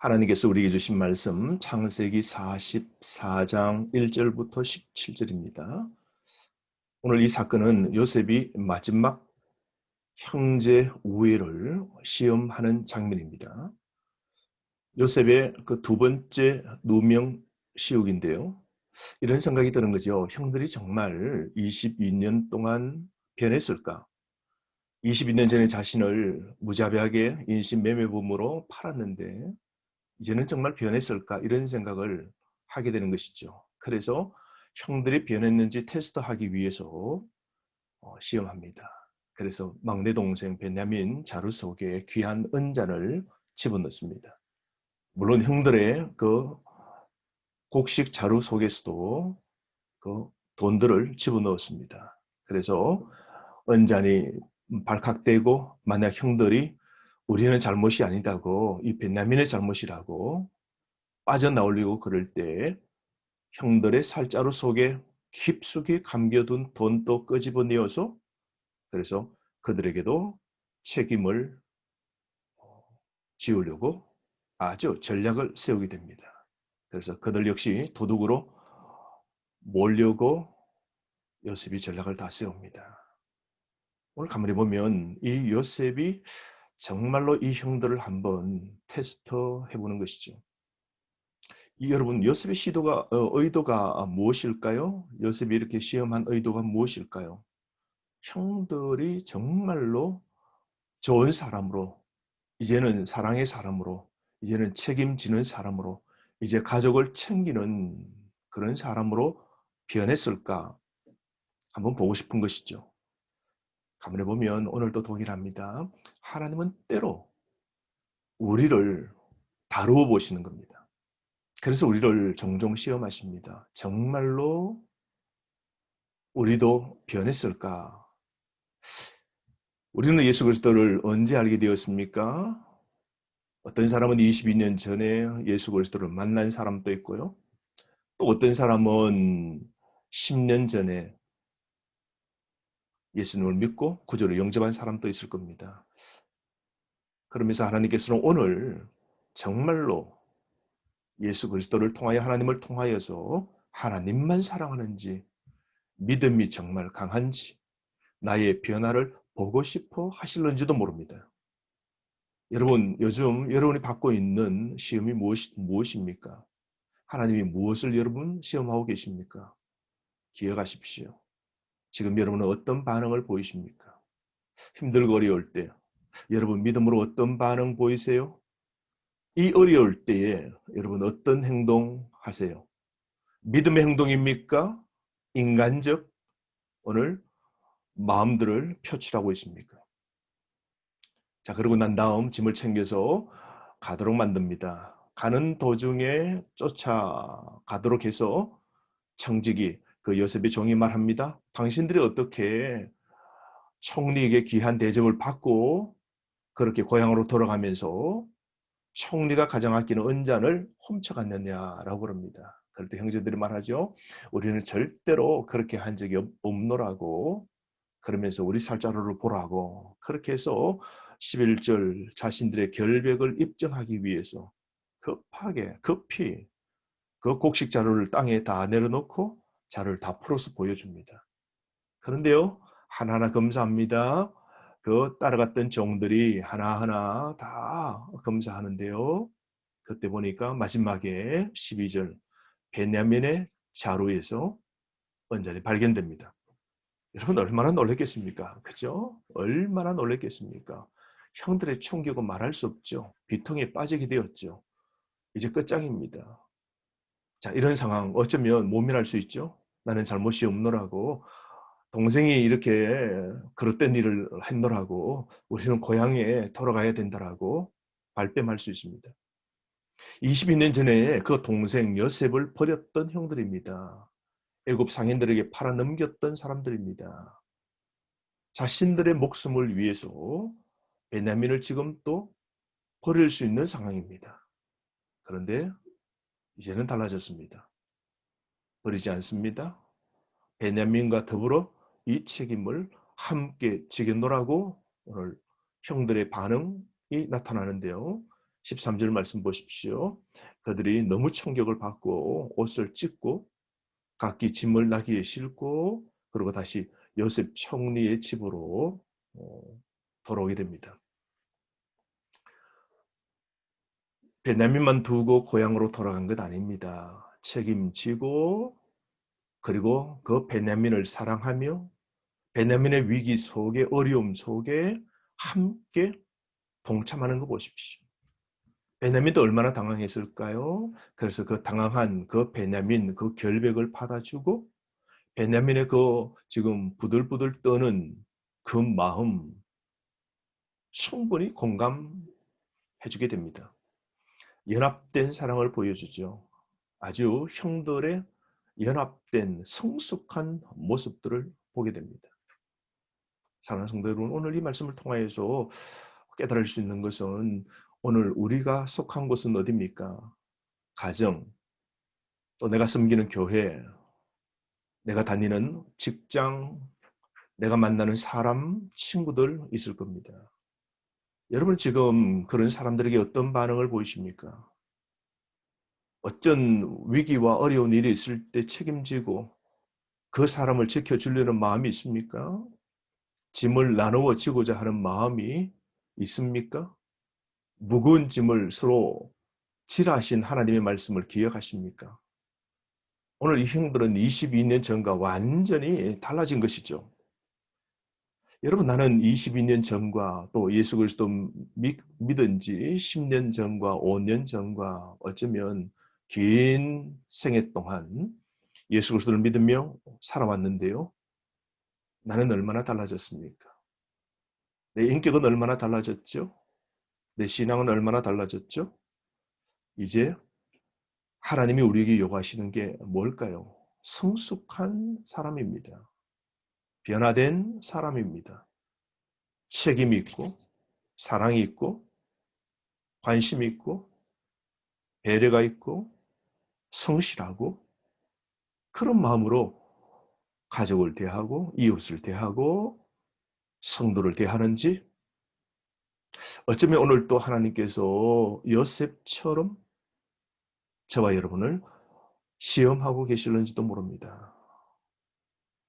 하나님께서 우리에게 주신 말씀 창세기 44장 1절부터 17절입니다. 오늘 이 사건은 요셉이 마지막 형제 우애를 시험하는 장면입니다. 요셉의 그 두 번째 누명 시옥인데요. 이런 생각이 드는 거죠. 형들이 정말 22년 동안 변했을까? 22년 전에 자신을 무자비하게 인신매매범으로 팔았는데 이제는 정말 변했을까 이런 생각을 하게 되는 것이죠. 그래서 형들이 변했는지 테스트하기 위해서 어, 시험합니다. 그래서 막내 동생 베냐민 자루 속에 귀한 은잔을 집어넣습니다. 물론 형들의 그 곡식 자루 속에서도 그 돈들을 집어넣었습니다. 그래서 은잔이 발칵되고 만약 형들이 우리는 잘못이 아니다고 이 베냐민의 잘못이라고 빠져나오려고 그럴 때 형들의 살자루 속에 깊숙이 감겨둔 돈도 끄집어내어서 그래서 그들에게도 책임을 지우려고 아주 전략을 세우게 됩니다. 그래서 그들 역시 도둑으로 몰려고 요셉이 전략을 다 세웁니다. 오늘 가만히 보면 이 요셉이 정말로 이 형들을 한번 테스트 해 보는 것이죠. 이 여러분 요셉의 시도가 어, 의도가 무엇일까요? 요셉이 이렇게 시험한 의도가 무엇일까요? 형들이 정말로 좋은 사람으로 이제는 사랑의 사람으로 이제는 책임지는 사람으로 이제 가족을 챙기는 그런 사람으로 변했을까 한번 보고 싶은 것이죠. 가만히 보면 오늘도 동일합니다. 하나님은 때로 우리를 다루어 보시는 겁니다. 그래서 우리를 종종 시험하십니다. 정말로 우리도 변했을까? 우리는 예수 그리스도를 언제 알게 되었습니까? 어떤 사람은 22년 전에 예수 그리스도를 만난 사람도 있고요. 또 어떤 사람은 10년 전에 예수님을 믿고 구조를 영접한 사람도 있을 겁니다. 그러면서 하나님께서는 오늘 정말로 예수 그리스도를 통하여 하나님을 통하여서 하나님만 사랑하는지 믿음이 정말 강한지 나의 변화를 보고 싶어 하실는지도 모릅니다. 여러분 요즘 여러분이 받고 있는 시험이 무엇, 무엇입니까? 하나님이 무엇을 여러분 시험하고 계십니까? 기억하십시오. 지금 여러분은 어떤 반응을 보이십니까? 힘들고 어려울 때 여러분 믿음으로 어떤 반응 보이세요? 이 어려울 때에 여러분 어떤 행동 하세요? 믿음의 행동입니까? 인간적 오늘 마음들을 표출하고 있습니까? 자 그러고 난 다음 짐을 챙겨서 가도록 만듭니다. 가는 도중에 쫓아가도록 해서 청직이 그 요셉의 종이 말합니다. 당신들이 어떻게 총리에게 귀한 대접을 받고 그렇게 고향으로 돌아가면서 총리가 가장 아끼는 은잔을 훔쳐갔느냐라고 그럽니다. 그럴 때 형제들이 말하죠. 우리는 절대로 그렇게 한 적이 없노라고 그러면서 우리 살자루를 보라고 그렇게 해서 11절 자신들의 결백을 입증하기 위해서 급하게 급히 그 곡식 자루를 땅에 다 내려놓고 자를 다 풀어서 보여줍니다. 그런데요, 하나하나 검사합니다. 그 따라갔던 종들이 하나하나 다 검사하는데요. 그때 보니까 마지막에 12절 베냐민의 자루에서 원전이 발견됩니다. 여러분 얼마나 놀랐겠습니까? 그죠? 얼마나 놀랐겠습니까? 형들의 충격은 말할 수 없죠. 비통에 빠지게 되었죠. 이제 끝장입니다. 자, 이런 상황 어쩌면 모면할 수 있죠. 나는 잘못이 없노라고 동생이 이렇게 그릇된 일을 했노라고 우리는 고향에 돌아가야 된다라고 발뺌할 수 있습니다. 22년 전에 그 동생 요셉을 버렸던 형들입니다. 애굽 상인들에게 팔아 넘겼던 사람들입니다. 자신들의 목숨을 위해서 베냐민을 지금 또 버릴 수 있는 상황입니다. 그런데 이제는 달라졌습니다. 버리지 않습니다. 베냐민과 더불어 이 책임을 함께 지겠노라고 오늘 형들의 반응이 나타나는데요. 13절 말씀 보십시오. 그들이 너무 충격을 받고 옷을 찢고 각기 짐을 나귀에 싣고 그리고 다시 요셉 총리의 집으로 어, 돌아오게 됩니다. 베냐민만 두고 고향으로 돌아간 것 아닙니다. 책임지고 그리고 그 베냐민을 사랑하며 베냐민의 위기 속에 어려움 속에 함께 동참하는 거 보십시오. 베냐민도 얼마나 당황했을까요? 그래서 그 당황한 그 베냐민 그 결백을 받아주고 베냐민의 그 지금 부들부들 떠는 그 마음 충분히 공감해주게 됩니다. 연합된 사랑을 보여주죠. 아주 형들의 연합된 성숙한 모습들을 보게 됩니다. 사랑하는 성도 여러분, 오늘 이 말씀을 통하여서 깨달을 수 있는 것은 오늘 우리가 속한 곳은 어디입니까? 가정, 또 내가 섬기는 교회, 내가 다니는 직장, 내가 만나는 사람, 친구들 있을 겁니다. 여러분 지금 그런 사람들에게 어떤 반응을 보이십니까? 어쩐 위기와 어려운 일이 있을 때 책임지고 그 사람을 지켜주려는 마음이 있습니까? 짐을 나누어 지고자 하는 마음이 있습니까? 무거운 짐을 서로 칠하신 하나님의 말씀을 기억하십니까? 오늘 이 형들은 22년 전과 완전히 달라진 것이죠. 여러분 나는 22년 전과 또 예수 그리스도 믿은 지 10년 전과 5년 전과 어쩌면 긴 생애 동안 예수 그리스도를 믿으며 살아왔는데요. 나는 얼마나 달라졌습니까? 내 인격은 얼마나 달라졌죠? 내 신앙은 얼마나 달라졌죠? 이제 하나님이 우리에게 요구하시는 게 뭘까요? 성숙한 사람입니다. 변화된 사람입니다. 책임 있고, 사랑이 있고, 관심 있고, 배려가 있고, 성실하고, 그런 마음으로 가족을 대하고, 이웃을 대하고, 성도를 대하는지, 어쩌면 오늘 또 하나님께서 요셉처럼 저와 여러분을 시험하고 계실는지도 모릅니다.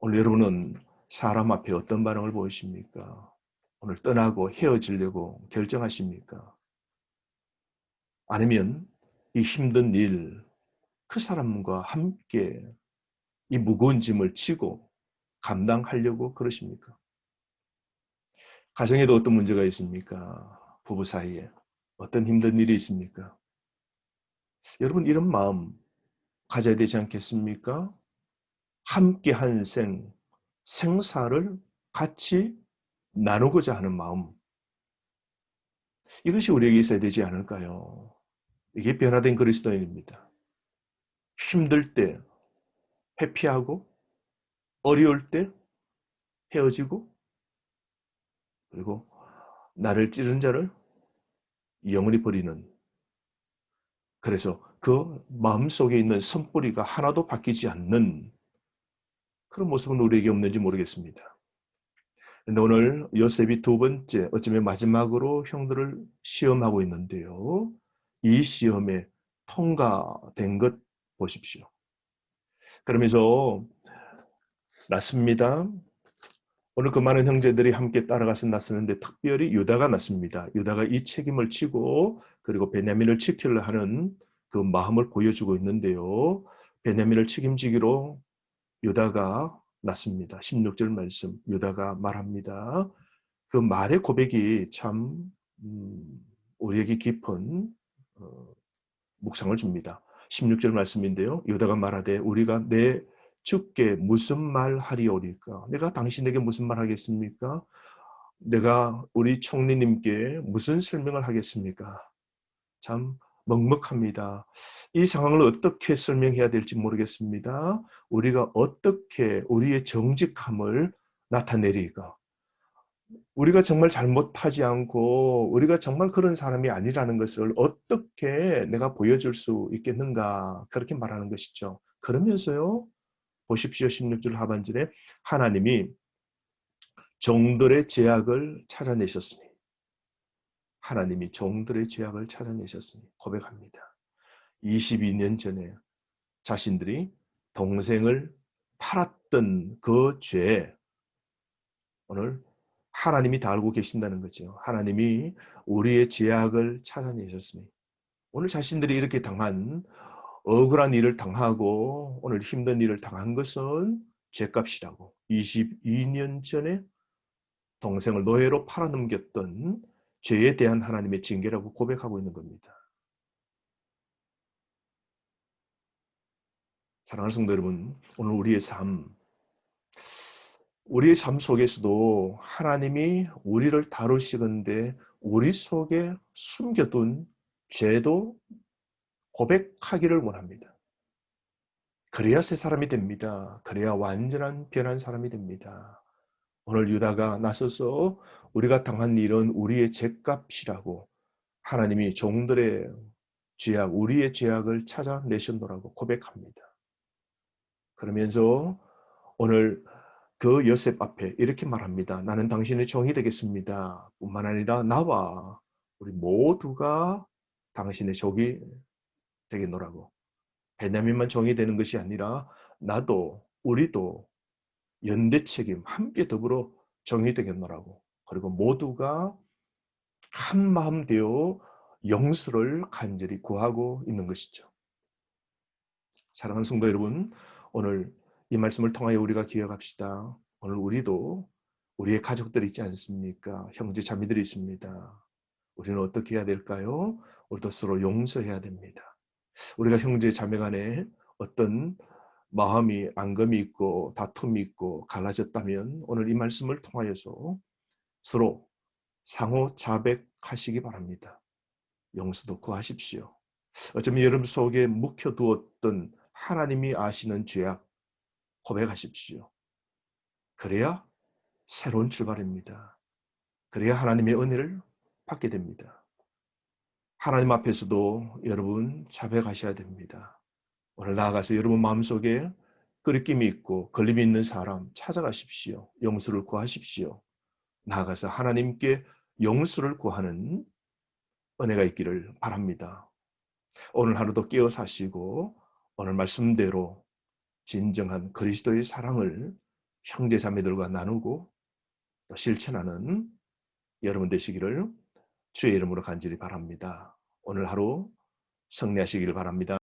오늘 여러분은 사람 앞에 어떤 반응을 보이십니까? 오늘 떠나고 헤어지려고 결정하십니까? 아니면 이 힘든 일, 그 사람과 함께 이 무거운 짐을 지고 감당하려고 그러십니까? 가정에도 어떤 문제가 있습니까? 부부 사이에 어떤 힘든 일이 있습니까? 여러분 이런 마음 가져야 되지 않겠습니까? 함께 한 생, 생사를 같이 나누고자 하는 마음. 이것이 우리에게 있어야 되지 않을까요? 이게 변화된 그리스도인입니다. 힘들 때 회피하고 어려울 때 헤어지고 그리고 나를 찌른 자를 영원히 버리는 그래서 그 마음속에 있는 선뿌리가 하나도 바뀌지 않는 그런 모습은 우리에게 없는지 모르겠습니다. 근데 오늘 요셉이 두 번째, 어쩌면 마지막으로 형들을 시험하고 있는데요. 이 시험에 통과된 것 보십시오. 그러면서 났습니다. 오늘 그 많은 형제들이 함께 따라가서 났었는데 특별히 유다가 났습니다. 유다가 이 책임을 지고 그리고 베냐민을 지키려 하는 그 마음을 보여주고 있는데요. 베냐민을 책임지기로 유다가 났습니다. 16절 말씀 유다가 말합니다. 그 말의 고백이 참 음, 우리에게 깊은 어, 묵상을 줍니다. 16절 말씀인데요. 유다가 말하되 우리가 내 주께 무슨 말 하리오리까? 내가 당신에게 무슨 말 하겠습니까? 내가 우리 총리님께 무슨 설명을 하겠습니까? 참 먹먹합니다. 이 상황을 어떻게 설명해야 될지 모르겠습니다. 우리가 어떻게 우리의 정직함을 나타내리까? 우리가 정말 잘못하지 않고 우리가 정말 그런 사람이 아니라는 것을 어떻게 내가 보여줄 수 있겠는가 그렇게 말하는 것이죠. 그러면서요. 보십시오. 16절 하반절에 하나님이 종들의 제약을 찾아내셨으니 하나님이 종들의 죄악을 찾아내셨으니 고백합니다. 22년 전에 자신들이 동생을 팔았던 그 죄, 오늘 하나님이 다 알고 계신다는 거죠. 하나님이 우리의 죄악을 찾아내셨으니 오늘 자신들이 이렇게 당한 억울한 일을 당하고 오늘 힘든 일을 당한 것은 죄값이라고 22년 전에 동생을 노예로 팔아넘겼던 죄에 대한 하나님의 징계라고 고백하고 있는 겁니다. 사랑하는 성도 여러분, 오늘 우리의 삶, 우리의 삶 속에서도 하나님이 우리를 다루시건데 우리 속에 숨겨둔 죄도 고백하기를 원합니다. 그래야 새 사람이 됩니다. 그래야 완전한 변한 사람이 됩니다. 오늘 유다가 나서서 우리가 당한 일은 우리의 죄값이라고 하나님이 종들의 죄악, 우리의 죄악을 찾아내셨노라고 고백합니다. 그러면서 오늘 그 요셉 앞에 이렇게 말합니다. 나는 당신의 종이 되겠습니다. 뿐만 아니라 나와 우리 모두가 당신의 종이 되겠노라고. 베냐민만 종이 되는 것이 아니라 나도 우리도 연대 책임 함께 더불어 정이 되겠노라고. 그리고 모두가 한 마음 되어 영수를 간절히 구하고 있는 것이죠. 사랑하는 성도 여러분, 오늘 이 말씀을 통하여 우리가 기억합시다. 오늘 우리도 우리의 가족들이 있지 않습니까? 형제 자매들이 있습니다. 우리는 어떻게 해야 될까요? 우리도 서로 용서해야 됩니다. 우리가 형제 자매 간에 어떤 마음이 앙금이 있고 다툼이 있고 갈라졌다면 오늘 이 말씀을 통하여서 서로 상호 자백하시기 바랍니다. 용서도 구하십시오. 어쩌면 여러분 속에 묵혀두었던 하나님이 아시는 죄악 고백하십시오. 그래야 새로운 출발입니다. 그래야 하나님의 은혜를 받게 됩니다. 하나님 앞에서도 여러분 자백하셔야 됩니다. 오늘 나아가서 여러분 마음속에 끓임이 있고 걸림이 있는 사람 찾아가십시오. 용서를 구하십시오. 나아가서 하나님께 용서를 구하는 은혜가 있기를 바랍니다. 오늘 하루도 깨어 사시고 오늘 말씀대로 진정한 그리스도의 사랑을 형제 자매들과 나누고 또 실천하는 여러분 되시기를 주의 이름으로 간절히 바랍니다. 오늘 하루 승리하시기를 바랍니다.